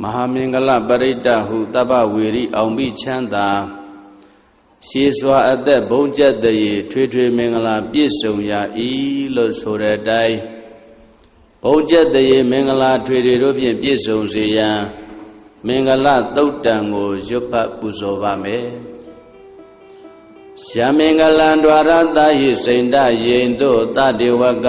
မဟာမင်္ဂလပရိတ္တဟုတပ္ပဝေရိအောင်ပြီးချမ်းသာရှေးစွာအသက်ဘုံကျက်တည်းထွေထွေမင်္ဂလာပြည့်စုံရာဤလို့ဆိုတဲ့အတိုင်းဘုံကျက်တည်းမင်္ဂလာထွေထွေတို့ဖြင့်ပြည့်စုံစေရန်မင်္ဂလသုတ်တံကိုရွတ်ဖတ်ပူဇော်ပါမယ်ရှာမင်္ဂလံ द्वार တာဟိစိန္ဒယိန်တို့တတေဝက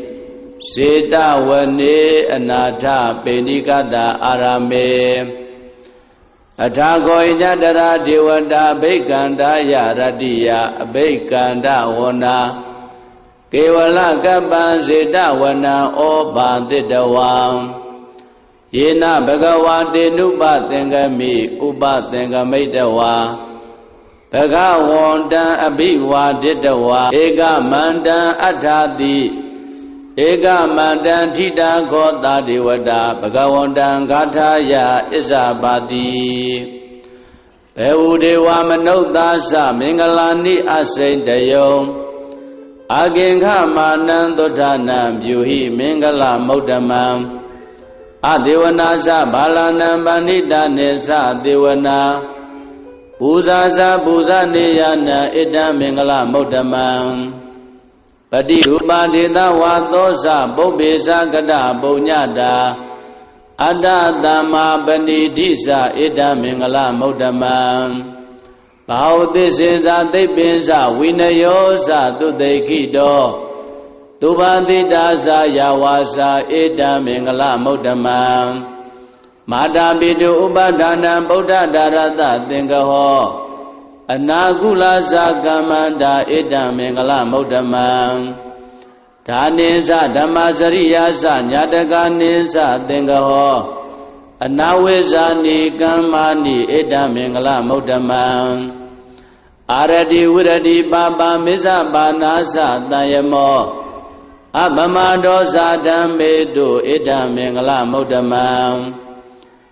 စေတဝနေအနာထပေဏိကတာအာရမေအထာခောညတရာဒေဝတာဘိက္ကန္တာယရတ္တိယအဘိက္ကန္တဝနာကေဝလကပ္ပံစေတဝနံဩဘာတိတဝံယေနဘဂဝါတေနုပသင်္ကမိဥပသင်္ကမိတဝါဘဂဝန္တံအဘိဝါဒိတဝါဧကမန္တံအထာတိ ဧကမန္တံထိတာခောတာဒေဝတာဘဂဝန္တံဂါထာယဣဇာပါတိဘေဝဒေဝမနုဿာသမင်္ဂလာနိအစိန်တယုံအာကင်္ခမာနံသုဒ္ဓနာပြုဟိမင်္ဂလမௌဒ္ဓမံအဒေဝနာသဘာလနံပဏိတနေသဒေဝနာပူဇာစာပူဇာနေယနာဣတံမင်္ဂလမௌဒ္ဓမံ ပတိရူပဒေသဝါသောဇပုပ္ပေဇကတပုံညတာအတ္တတမ္မာပဏိတိဇဣတံမင်္ဂလမௌဒ္ဓမံဘာဝသစ္စေဇာသိပ္ပင်ဇဝိနယောဇသုတေခိတောသူဘာတိတာဇာယဝါစာဣတံမင်္ဂလမௌဒ္ဓမံမာတာပိတုဥပဒါနံဗုဒ္ဓဒါရတသင်္ကဟော အနာကုလဇာကမ္မန္တာဣတံမင်္ဂလမௌဒ္ဓမံဒါနိသဓမ္မစရိယာသညာတကနိသသင်္ကဟောအနာဝိဇာနိကမ္မာနိဣတံမင်္ဂလမௌဒ္ဓမံအာရတိဝရတိပါပမိစ္ဆပါနာသတယမောအပမဒောဇာဓမ္မေတုဣဒံမင်္ဂလမௌဒ္ဓမံ